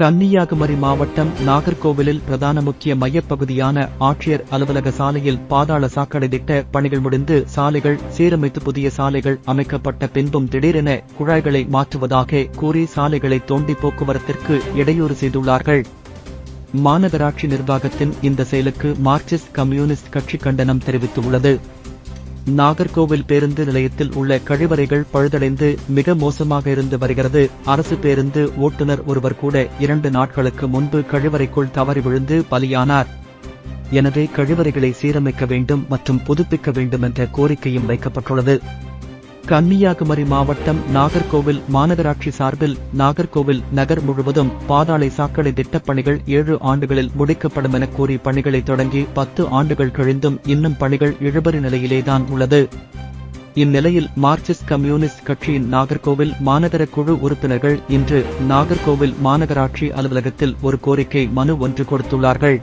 கன்னியாகுமரி மாவட்டம் நாகர்கோவிலில் பிரதான முக்கிய மையப்பகுதியான ஆட்சியர் அலுவலக சாலையில் பாதாள சாக்கடை திட்ட பணிகள் முடிந்து சாலைகள் சீரமைத்து புதிய சாலைகள் அமைக்கப்பட்ட பின்பும் திடீரென குழாய்களை மாற்றுவதாக கூறி சாலைகளை தோண்டி போக்குவரத்திற்கு இடையூறு செய்துள்ளார்கள். மாநகராட்சி நிர்வாகத்தின் இந்த செயலுக்கு மார்க்சிஸ்ட் கம்யூனிஸ்ட் கட்சி கண்டனம் தெரிவித்துள்ளது. நாகர்கோவில் பேருந்து நிலையத்தில் உள்ள கழிவறைகள் பழுதடைந்து மிக மோசமாக இருந்து வருகிறது. அரசு பேருந்து ஓட்டுநர் ஒருவர் கூட இரண்டு நாட்களுக்கு முன்பு கழிவறைக்குள் தவறி விழுந்து பலியானார். எனவே கழிவறைகளை சீரமைக்க வேண்டும் மற்றும் புதுப்பிக்க வேண்டும் என்ற கோரிக்கையும் வைக்கப்பட்டுள்ளது. கன்னியாகுமரி மாவட்டம் நாகர்கோவில் மாநகராட்சி சார்பில் நாகர்கோவில் நகர் முழுவதும் பாதாளை சாக்கடை திட்டப் பணிகள் ஏழு ஆண்டுகளில் முடிக்கப்படும் என கூறி பணிகளை தொடங்கி பத்து ஆண்டுகள் கழிந்தும் இன்னும் பணிகள் இழுபறி நிலையிலேதான் உள்ளது. இந்நிலையில் மார்க்சிஸ்ட் கம்யூனிஸ்ட் கட்சியின் நாகர்கோவில் மாநகர குழு உறுப்பினர்கள் இன்று நாகர்கோவில் மாநகராட்சி அலுவலகத்தில் ஒரு கோரிக்கை மனு ஒன்று கொடுத்துள்ளார்கள்.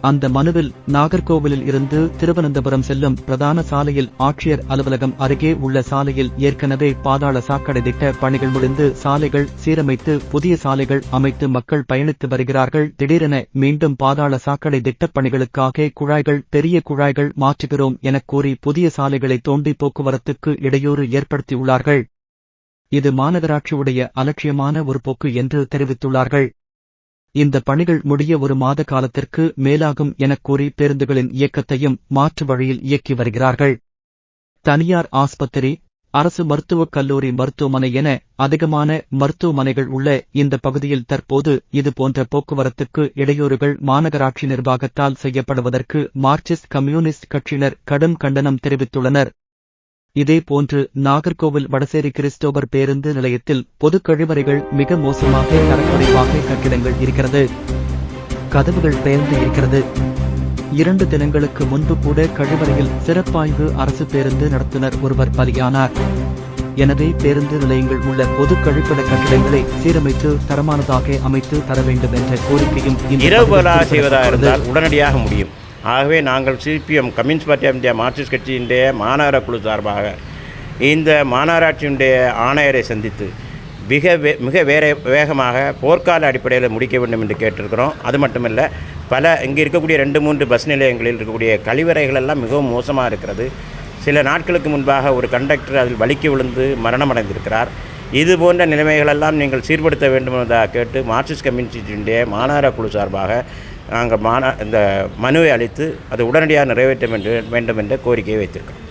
அந்த மனுவில் நாகர்கோவிலில் இருந்து திருவனந்தபுரம் செல்லும் பிரதான சாலையில் ஆட்சியர் அலுவலகம் அருகே உள்ள சாலையில் ஏற்கனவே பாதாள சாக்கடை திட்ட பணிகள் முடிந்து சாலைகள் சீரமைத்து புதிய சாலைகள் அமைத்து மக்கள் பயணித்து வருகிறார்கள். திடீரென மீண்டும் பாதாள சாக்கடை திட்டப் பணிகளுக்காக குழாய்கள் பெரிய குழாய்கள் மாற்றுகிறோம் எனக் கூறி புதிய சாலைகளை தோண்டி போக்குவரத்துக்கு இடையூறு ஏற்படுத்தியுள்ளார்கள். இது மாநகராட்சியுடைய அலட்சியமான ஒரு போக்கு என்று தெரிவித்துள்ளார்கள். இந்த பணிகள் முடிய ஒரு மாத காலத்திற்கு மேலாகும் எனக் கூறி பேருந்துகளின் இயக்கத்தையும் மாற்று வழியில் இயக்கி வருகிறார்கள். தனியார் ஆஸ்பத்திரி அரசு மருத்துவக் கல்லூரி மருத்துவமனை என அதிகமான மருத்துவமனைகள் உள்ள இந்த பகுதியில் தற்போது இது போன்ற போக்குவரத்துக்கு இடையூறுகள் மாநகராட்சி நிர்வாகத்தால் செய்யப்படுவதற்கு மார்க்சிஸ்ட் கம்யூனிஸ்ட் கட்சியினர் கடும் கண்டனம் தெரிவித்துள்ளனர். இதேபோன்று நாகர்கோவில் வடசேரி கிறிஸ்டோபர் பேருந்து நிலையத்தில் பொது கழிவறைகள் மிக மோசமாக தரக்குறைவாக கட்டிடங்கள் இருக்கிறது. கதவுகள் பெயர்ந்து இருக்கிறது. இரண்டு தினங்களுக்கு முன்பு கூட கழிவறையில் சிறப்பாய்வு அரசு பேருந்து நடத்துனர் ஒருவர் பலியானார். எனவே பேருந்து நிலையங்கள் உள்ள பொது கழிப்பிட கட்டிடங்களை சீரமைத்து தரமானதாக அமைத்து தர வேண்டும் என்ற கோரிக்கையும் உடனடியாக முடியும். ஆகவே நாங்கள் CPM Communist Party of India Marxist கட்சியினுடைய மாநகர குழு சார்பாக இந்த மாநகராட்சியினுடைய ஆணையரை சந்தித்து மிக வே மிக வேற வேகமாக போர்க்கால அடிப்படையில் முடிக்க வேண்டும் என்று கேட்டிருக்கிறோம். அது மட்டுமல்ல பல இங்கே இருக்கக்கூடிய ரெண்டு மூன்று பஸ் நிலையங்களில் இருக்கக்கூடிய கழிவறைகள் எல்லாம் மிகவும் மோசமாக இருக்கிறது. சில நாட்களுக்கு முன்பாக ஒரு கண்டக்டர் அதில் வலிக்கு விழுந்து மரணமடைந்திருக்கிறார். இது போன்ற நிலைமைகளெல்லாம் நீங்கள் சீர்படுத்த வேண்டும் என்பதாக கேட்டு மார்க்சிஸ்ட் கம்யூனிஸ்டினுடைய மாநகர குழு சார்பாக நாங்கள் மாந இந்த மனுவை அளித்து அது உடனடியாக நிறைவேற்ற வேண்டும் வேண்டும் என்ற கோரிக்கையை வைத்திருக்கோம்